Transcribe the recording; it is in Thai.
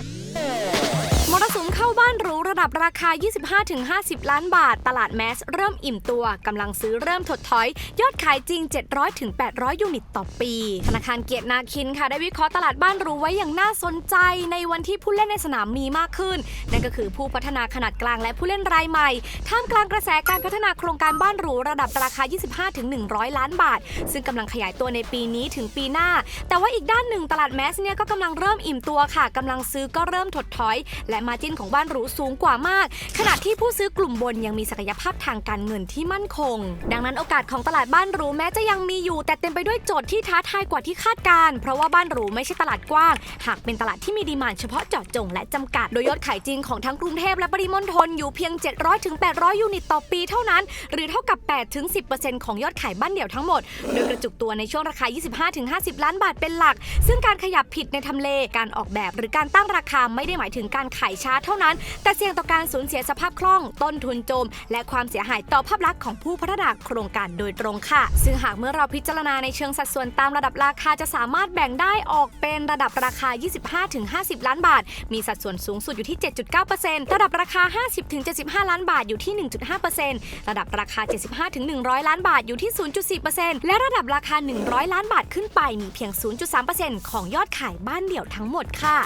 ม บราคา 25-50 ล้านบาท ตลาดแมสเริ่มอิ่มตัวกำลังซื้อเริ่มถดถอย ยอดขายจริง 700-800 ยูนิตต่อปี ธนาคารเกียรตินาคินค่ะ ได้วิเคราะห์ตลาดบ้านหรูไว้อย่างน่าสนใจ ในวันที่ผู้เล่นในสนามมีมากขึ้น นั่นก็คือผู้พัฒนาขนาดกลางและผู้เล่นรายใหม่ ท่ามกลางกระแสการพัฒนาโครงการบ้านหรูระดับราคา 25-100 ล้านบาท ซึ่งกำลังขยายตัวในปีนี้ถึงปีหน้า แต่ว่าอีกด้านหนึ่งตลาดแมสเนี่ยก็กำลังเริ่มอิ่มตัวค่ะกำลังซื้อก็เริ่มถดถอย และมาจิ้นของบ้านหรูสูงกว่ามากขณะที่ผู้ซื้อกลุ่มบนยังมีศักยภาพทางการเงินที่มั่นคง ดังนั้นโอกาสของตลาดบ้านหรูแม้จะยังมีอยู่แต่เต็มไปด้วยโจทย์ที่ท้าทายกว่าที่คาดการ์เพราะว่าบ้านหรูไม่ใช่ตลาดกว้าง หากเป็นตลาดที่มีดีมานเฉพาะเจาะจงและจำกัด โดยยอดขายจริงของทั้งกรุงเทพและปริมณฑลอยู่เพียง 700-800 ยูนิตต่อปีเท่านั้น หรือเท่ากับ 8-10%ของยอดขายบ้านเดี่ยวทั้งหมด โดยกระจุกตัวในช่วงราคา 25-50 ล้านบาทเป็นหลัก ซึ่งการขยับผิดในทำเล การออกแบบ หรือการตั้งราคาไม่ได้หมายถึงการขายช้าเท่านั้น แต่เสี่ยงต่อการสูญเสียสภาพคล่อง ต้นทุนโจม และความเสียหายต่อภาพลักษณ์ของผู้พัฒนาโครงการโดยตรงค่ะ ซึ่งหากเมื่อเราพิจารณาในเชิงสัดส่วนตามระดับราคาจะสามารถแบ่งได้ออกเป็นระดับราคา 25-50 ล้านบาท มีสัดส่วนสูงสุดอยู่ที่ 7.9%ระดับราคา 50-75 ล้านบาทอยู่ที่ 1.5%ระดับราคา 75-100 ล้านบาทอยู่ที่ 0.4%และระดับราคา 100 ล้านบาทขึ้นไปมีเพียง 0.3%ของยอดขายบ้านเดี่ยวทั้งหมดค่ะ